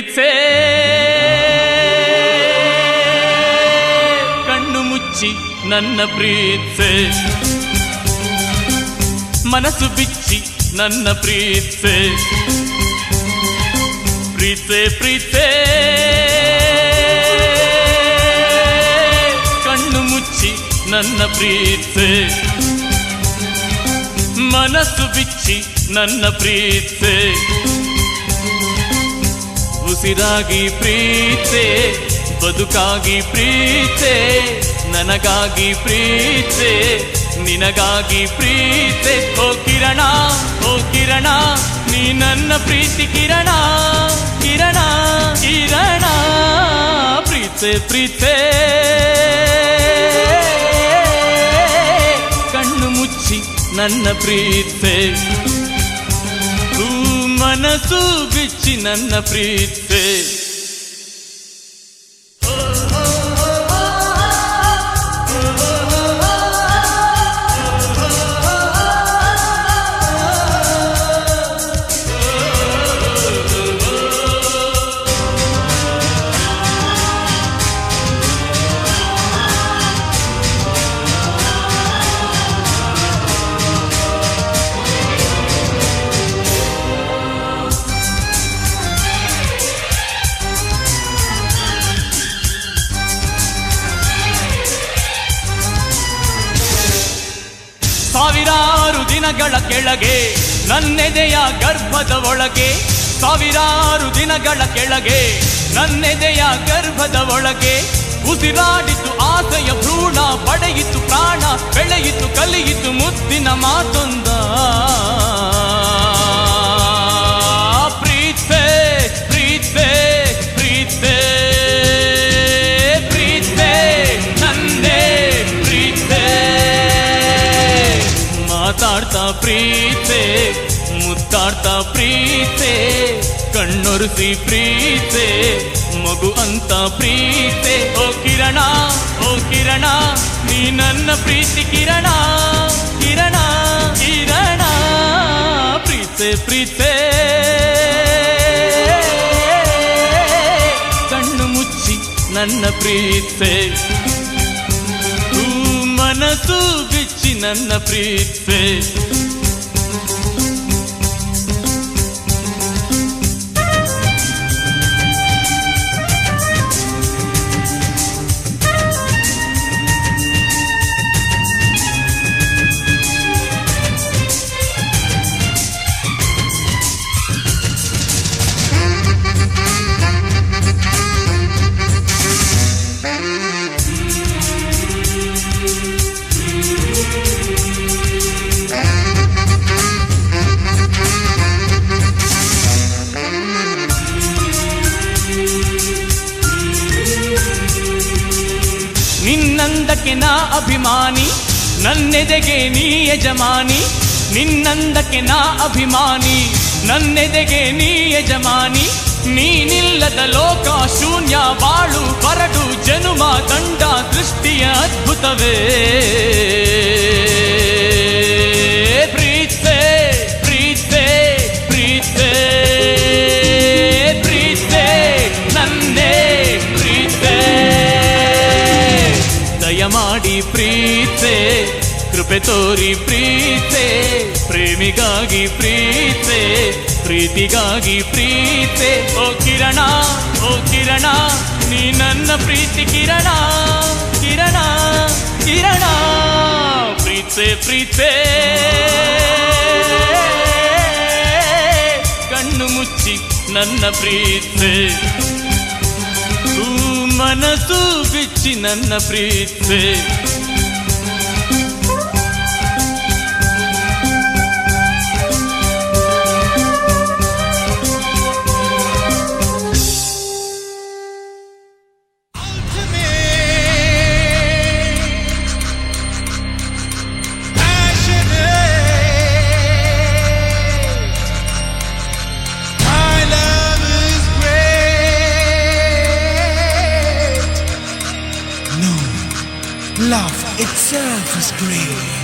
ಪ್ರೀತ್ಸೆ ಪ್ರೀತ್ಸೆ ಕಣ್ಣು ಮುಚ್ಚಿ ನನ್ನ ಪ್ರೀತ್ಸೆ ಮನಸ್ಸು ಬಿಚ್ಚಿ ನನ್ನ ಪ್ರೀತ್ಸೆ ಪ್ರೀತ್ಸೆ ಪ್ರೀತ್ಸೆ ಕಣ್ಣು ಮುಚ್ಚಿ ನನ್ನ ಪ್ರೀತ್ಸೆ ಮನಸ್ಸು ಬಿಚ್ಚಿ ನನ್ನ ಪ್ರೀತ್ಸೆ ಉಸಿರಾಗಿ ಪ್ರೀತೆ, ಬದುಕಾಗಿ ಪ್ರೀತೆ, ನನಗಾಗಿ ಪ್ರೀತೆ, ನಿನಗಾಗಿ ಪ್ರೀತೆ. ಓ ಕಿರಣ ಓ ಕಿರಣ, ನೀ ನನ್ನ ಪ್ರೀತಿ ಕಿರಣ ಕಿರಣ ಕಿರಣ, ಪ್ರೀತೆ ಪ್ರೀತೆ. ಕಣ್ಣು ಮುಚ್ಚಿ ನನ್ನ ಪ್ರೀತೆ. ಮನಸ್ಸು ಬಿಚ್ಚಿ ನನ್ನ ಪ್ರೀತೆ ಸಾವಿರಾರು ದಿನಗಳ ಕೆಳಗೆ, ನನ್ನೆದೆಯ ಗರ್ಭದ ಒಳಗೆ, ಸಾವಿರಾರು ದಿನಗಳ ಕೆಳಗೆ, ನನ್ನೆದೆಯ ಗರ್ಭದ ಒಳಗೆ, ಉಸಿರಾಡಿತು ಆಸೆಯ ಭ್ರೂಣ, ಪಡೆಯಿತು ಪ್ರಾಣ, ಬೆಳೆಯಿತು ಕಲಿಯಿತು ಮುದ್ದಿನ ಮಾತೊಂದ. ಪ್ರೀತೆ, ಮುತ್ತಾಡ್ತಾ ಪ್ರೀತೆ, ಕಣ್ಣೊರೆಸಿ ಪ್ರೀತೆ, ಮಗು ಅಂತ ಪ್ರೀತೆ. ಓ ಕಿರಣ ಓ ಕಿರಣ, ನೀ ನನ್ನ ಪ್ರೀತಿ ಕಿರಣ ಕಿರಣ ಕಿರಣ. ಪ್ರೀತೆ ಪ್ರೀತೆ. ಕಣ್ಣು ಮುಚ್ಚಿ ನನ್ನ ಪ್ರೀತೆ. ಮನಸ್ಸು ಬಿಚ್ಚಿ ನನ್ನ ಪ್ರೀತೆ. ಅಭಿಮಾನಿ, ನನ್ನೆದೆಗೆ ನೀ ಯಜಮಾನಿ, ನಿನ್ನಂದಕ್ಕೆ ನಾ ಅಭಿಮಾನಿ, ನನ್ನೆದೆಗೆ ನೀ ಯಜಮಾನಿ, ನೀನಿಲ್ಲದ ಲೋಕ ಶೂನ್ಯ ಬಾಳು ಬರಡು, ಜನುಮ ದಂಡ ದೃಷ್ಟಿಯ ಅದ್ಭುತವೇ. ಪ್ರೀತೆ, ಕೃಪೆ ತೋರಿ ಪ್ರೀತೆ, ಪ್ರೇಮಿಗಾಗಿ ಪ್ರೀತೆ, ಪ್ರೀತಿಗಾಗಿ ಪ್ರೀತೆ. ಓ ಕಿರಣ ಓ ಕಿರಣ, ನೀ ನನ್ನ ಪ್ರೀತಿ ಕಿರಣ ಕಿರಣ ಕಿರಣ. ಪ್ರೀತೆ ಪ್ರೀತೆ. ಕಣ್ಣು ಮುಚ್ಚಿ ನನ್ನ ಪ್ರೀತೆ. ಮನಸ್ಸು ಬಿಚ್ಚಿ ನನ್ನ ಪ್ರೀತೆ. It served as gravy.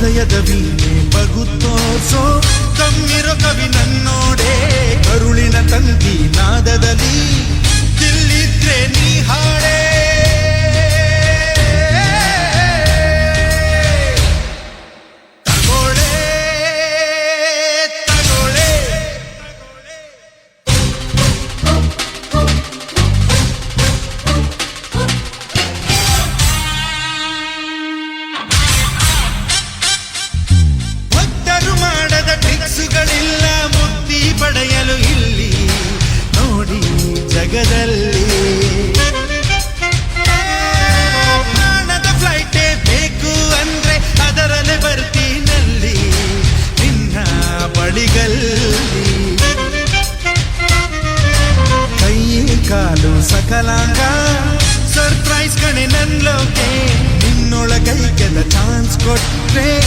ಹೃದಯದ ವೀಣೆ ಬಗುತ್ತೋಸೋ ಕಮ್ಮಿರೋ ಕವಿ ನನ್ನೋಡೆ ಕರುಳಿನ ತಂತಿ ನಾದದಲ್ಲಿ. ತಿಳಿದ್ರೆ ನೀ ಹಾಡೇ good day.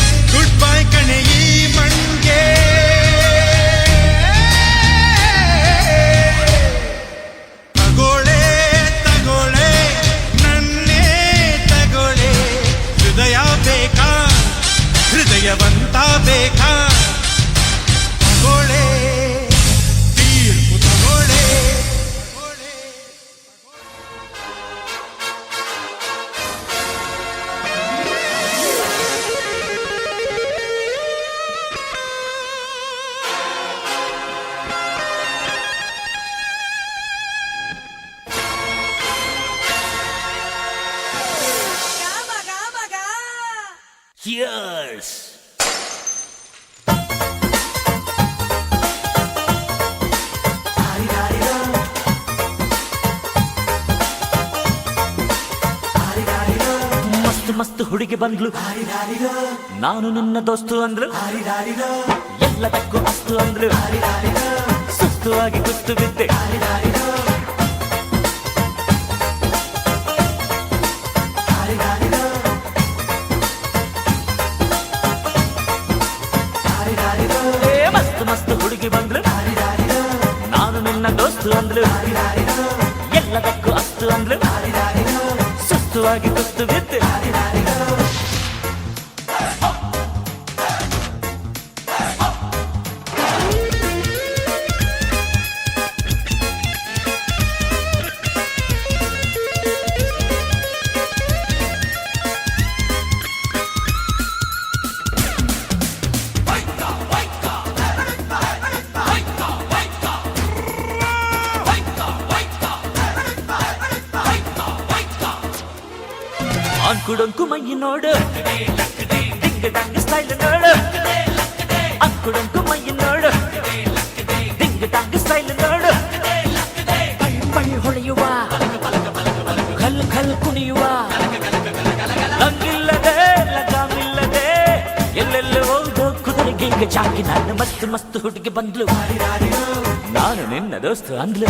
ಹುಡುಗಿ ಬಂದ್ಲು. ನಾನು ನಿನ್ನ ದೋಸ್ತು ಅಂದ್ರು. ಎಲ್ಲದಕ್ಕೂ ಅಸ್ತು ಅಂದ್ರು. ಸುಸ್ತು ಆಗಿ ಕುಸ್ತು ಬಿದ್ದೆ ಮಸ್ತ್ ಮಸ್ತ್ ಹುಡುಗಿ ನಾನು ನಿನ್ನ ದೋಸ್ತು ಅಂದ್ಲು ಎಲ್ಲದಕ್ಕೂ ಅಸ್ತು ಅಂದ್ಲು ಸುಸ್ತು ಆಗಿ ಕುಸ್ತು ಬಿದ್ದೆ ಅಂಕುಡೊಂಕು ಮೈ ನೋಡು ಡಿಂಗ್ ಡಂಗ್ ಸ್ಟೈಲ್ ನೋಡು ಅಂಕುಡೊಂಕು ಮೈ ನೋಡು ಡಿಂಗ್ ಡಂಗ್ ಸ್ಟೈಲ್ ನೋಡು ಪೈ ಪೈ ಹೊಳೆಯುವ ಕಲ್ ಕಲ್ ಕುಣಿಯುವ ಲಂಗಿಲ್ಲದೆ ಲಗಾಮಿಲ್ಲದೆ ಎಲ್ಲೆಲ್ಲ ಹೋಗೋ ಕುದುರೆಗೆ ಹಿಂಗ ಚಾಕಿ ನಾನು ಮಸ್ತ್ ಮಸ್ತ್ ಹುಡುಗಿ ಬಂದ್ಲು ನಾನು ನಿನ್ನ ದೋಸ್ತು ಅಂದ್ಲು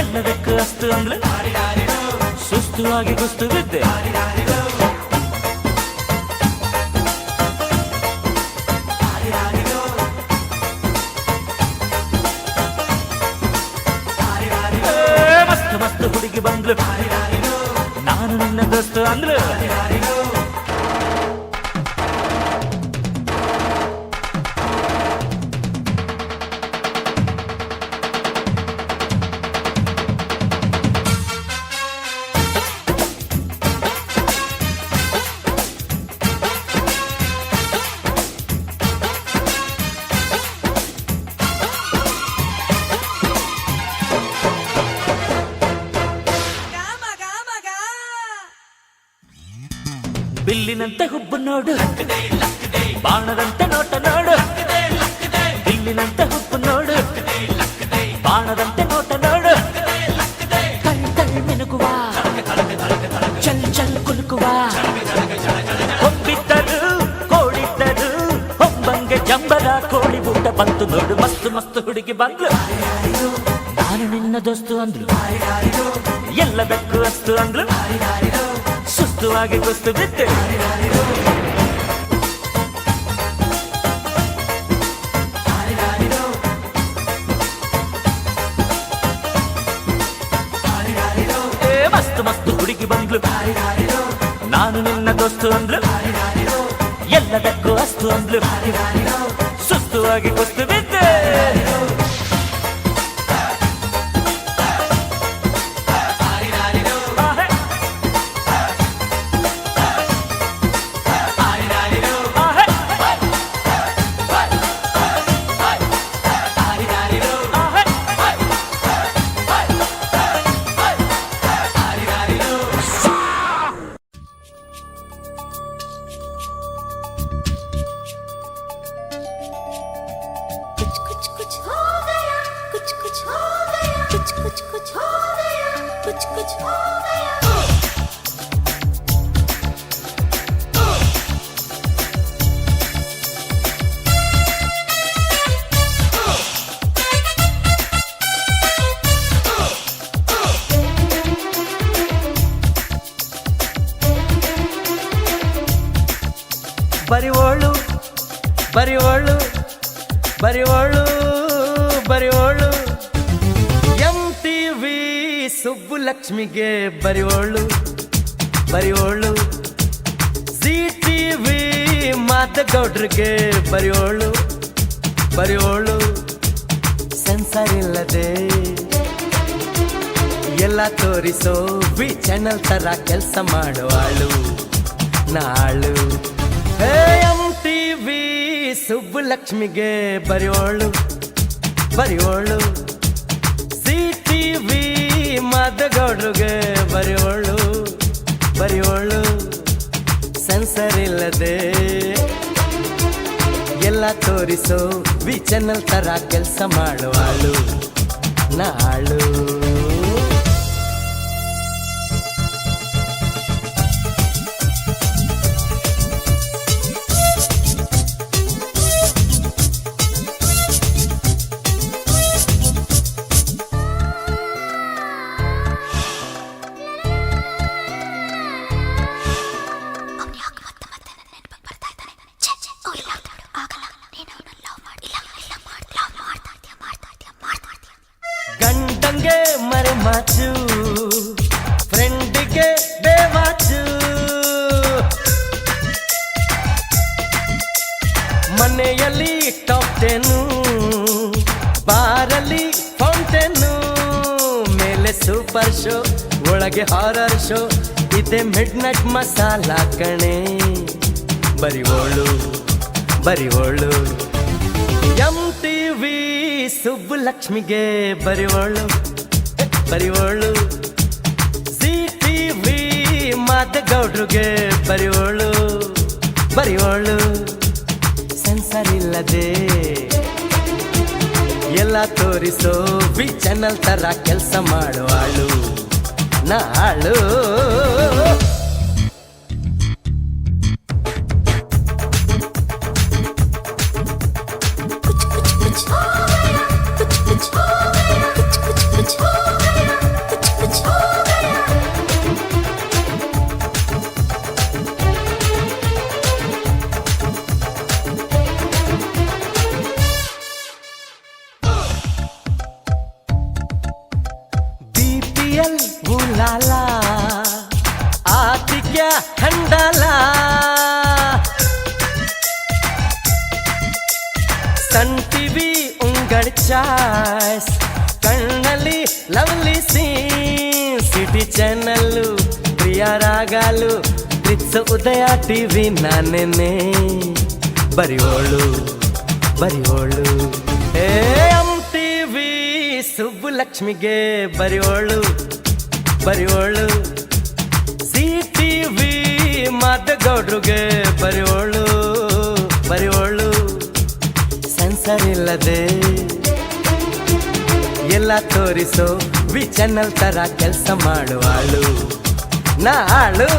ಎಲ್ಲದಕ್ಕೂ ಅಸ್ತು ಅಂದ್ಲು ಸುಸ್ತು ಆಗಿ ಕುಸ್ತು ಬಿದ್ದೆ ಏ, ಮಸ್ತ್ ಮಸ್ತ್ ಹುಡುಗಿ ಬಂದ್ಲು ನಾನು ನಿನ್ನ ದೋಸ್ತು ಅಂದ್ಲು ಬಿಲ್ಲಿನಂತೆ ಹುಬ್ಬು ನೋಡು ಬಾಣದಂತೆ ನೋಟ ನೋಡು ಬಿಲ್ಲಿನಂತೆ ಹುಬ್ಬು ನೋಡು ಬಾಣದಂತೆ ನೋಟ ನೋಡು ಕಳ್ ಕಳ್ ಮಿನುಗುವ ಚಲ್ ಚಲ್ ಕುಲುಕುವ ಹೊಬ್ಬಿದ್ದರು ಕೋಡಿದ್ದರು ಹೊಂಬಂಗೆ ಜಂಬದ ಕೋಳಿ ಊಟ ಬಂತು ನೋಡು ಮಸ್ತು ಮಸ್ತು ಹುಡುಗಿ ಬಂದ್ಲು ನಾನು ನಿನ್ನ ದೋಸ್ತು ಅಂದ್ಲು ಎಲ್ಲ ಬೆಕ್ಕು ಅಸ್ತು ಅಂದ್ಲು ಸುಸ್ತುವಾಗಿ ಕುಸ್ತು ಬಿದ್ದೆ ಏ ಮಸ್ತು ಮಸ್ತು ಹುಡುಗಿ ಬಂದ್ಲು ನಾನು ನಿನ್ನ ದೋಸ್ತು ಅಂದ್ಲು ಎಲ್ಲ ಬೆಕ್ಕು ಅಸ್ತು ಅಂದ್ಲು ಸುಸ್ತುವಾಗಿ ಕುಸ್ತು ಬಿದ್ದೆ कुछ कुछ कुछ हो गया कुछ कुछ हो गया ಬರಿವೋಳು ಬರಿವೋಳು ಬರಿವೋಳು ಬರಿವೋಳು ಎಂ ಟಿ ವಿ ಸುಬ್ಬುಲಕ್ಷ್ಮಿಗೆ ಬರಿಯೋಳು ಬರಿಯೋಳು. ಸಿ ಟಿ ವಿ ಮಾತಗೌಡ್ರಿಗೆ ಬರಿಯೋಳು ಬರಿಯೋಳು. ಸೆನ್ಸರ್ ಇಲ್ಲದೆ ಎಲ್ಲ ತೋರಿಸೋ ವಿ ಚಾನಲ್ ತರ ಕೆಲಸ ಮಾಡುವಾಳು, ನಾಳು. ಎಂ ಟಿ ವಿ ಸುಬ್ಬುಲಕ್ಷ್ಮಿಗೆ ಬರೆಯೋಳು ಬರೆಯೋಳು. ಸಿ ಟಿ ವಿ ಮಾದಗೌಡ್ರಿಗೆ ಬರೆಯೋಳು ಬರೆಯೋಳು ಸೆನ್ಸರ್ ಇಲ್ಲದೆ. ಎಲ್ಲ ತೋರಿಸೋ ವಿ ಚಾನಲ್ ತರ ಕೆಲಸ ಮಾಡುವಳು ನಾಳು. ಸುಬ್ಬುಲಕ್ಷ್ಮಿಗೆ ಬರಿವಳು ಬರಿವಳು. ಸಿ ಟಿ ವಿ ಮಾತಗೌಡ್ರಿಗೆ ಬರಿವಳು ಬರಿವಳು. ಸೆನ್ಸರ್ ಇಲ್ಲದೆ ಎಲ್ಲ ತೋರಿಸೋ ವಿ ಚಾನಲ್ ತರ ಕೆಲಸ ಮಾಡುವಳು, ನಾಳು. क्या हंडाला संटीवी उंगड़ चास Kannali lovely scene city channel Priya రాగాలు రిత్స ఉదయ టీవీ నాన్నే బరి ఓళ్ళు బరి ఓళ్ళు ఏ టీవీ సుబ్బులక్ష్మిగే బరి ఓళ్ళు బరి ఓళ్ళు ಮಾತು ಗೌಡ್ರಿಗೆ ಬರೆಯೋಳು ಬರೆಯೋಳು ಸೆನ್ಸರಿಲ್ಲದೆ ಎಲ್ಲ ತೋರಿಸೋ ವಿ ಚನ್ನಲ್ ತರ ಕೆಲಸ ಮಾಡುವಾಳು ನಾಳು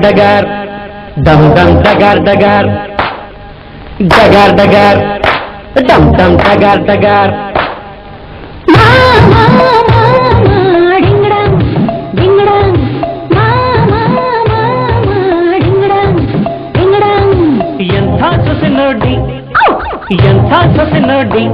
डगर डगर डम डम डगर डगर डगर डगर डम डम डगर डगर ಎಂಥ ಸೊಸೆ डम डम ಸೊಸೆ ನೋಡಿ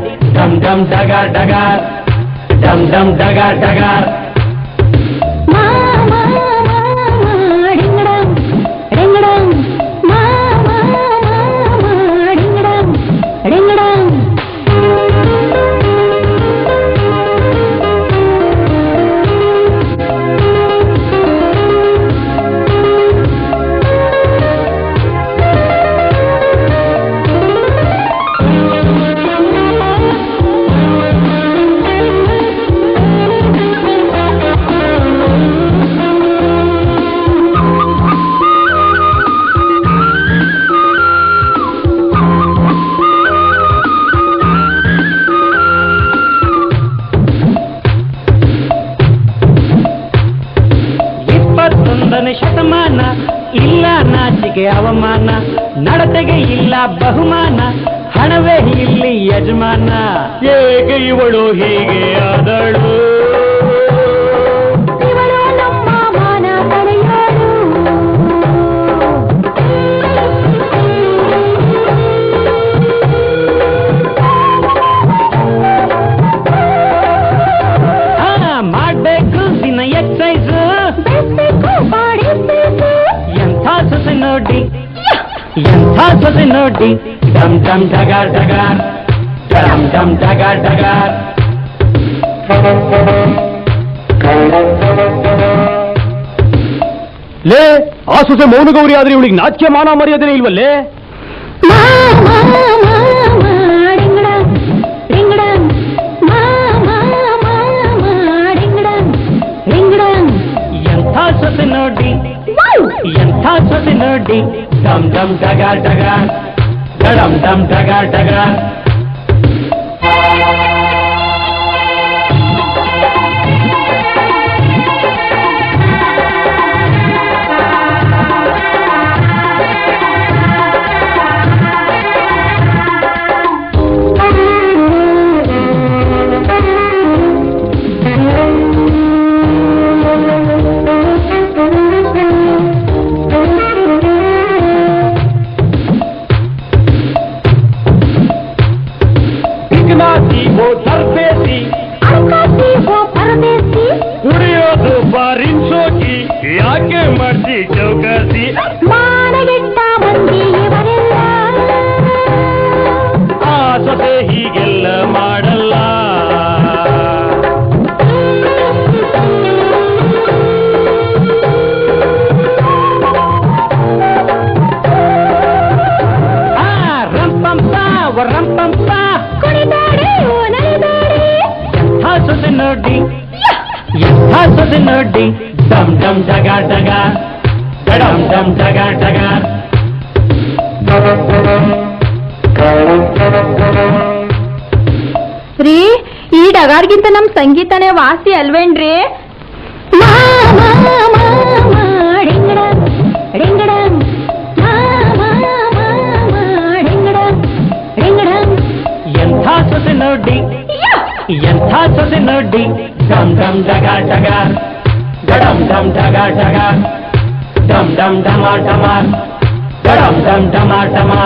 ಬಹುಮಾನ ಹಣವೇ ಇಲ್ಲಿ ಯಜಮಾನ. ಹೇಗೆ ಇವಳು ಹೀಗೆ ಆದಳು? ಎಂಥ ಸೊಸೆ ನೋಡಿ ಡಮ್ ಡಮ್ ಡಗಾರ್ ಡಗಾರ್ ಡಮ್ ಡಮ್ ಡಗಾರ್ ಡಗಾರ್ ಲೇ ಆ ಸೊಸೆ ಮೌನಗೌರಿ ಆದ್ರೆ ಇವಳಿಗೆ ನಾಟ್ಯ ಮಾನ ಮರ್ಯಾದೆ ಇಲ್ವಲ್ಲೇ Ma ma ma ma ding dong, ding dong. Ma ma ma ma ding dong, ding dong. ಎಂಥ ಸೊಸೆ ನೋಡಿ Wow! ಎಂಥ ಸೊಸೆ ನೋಡಿ dum dum daga daga, da dum dum daga daga. ಸೊಸೆ ನೋಡಿ ಡಮ್ ಡಮ್ ಡಗ ಡಗ ಡಮ್ ಡಮ್ ಡಗ ಡಗ ರೀ ಈ ಡಗಾರ್ಗಿಂತ ನಮ್ ಸಂಗೀತನೇ ವಾಸಿ ಅಲ್ವೇನ್ರಿ ಮಾ ಮಾ ಮಾ ಮಾ ಡಿಂಗ್ ಡಂಗ್, ಡಿಂಗ್ ಡಂಗ್. ಮಾ ಮಾ ಮಾ ಮಾ ಡಿಂಗ್ ಡಂಗ್, ಡಿಂಗ್ ಡಂಗ್. ಎಂಥ ಸೊಸೆ ನೋಡಿ ಯಾ! ಎಂಥ ಸೊಸೆ ನೋಡಿ ಡಮ್ ಡಮ್ ಡಗ ಡಗ డమ్ డమ్ డగా డగా డమ్ డమ్ డమా డమా డమ్ డమ్ డమా డమా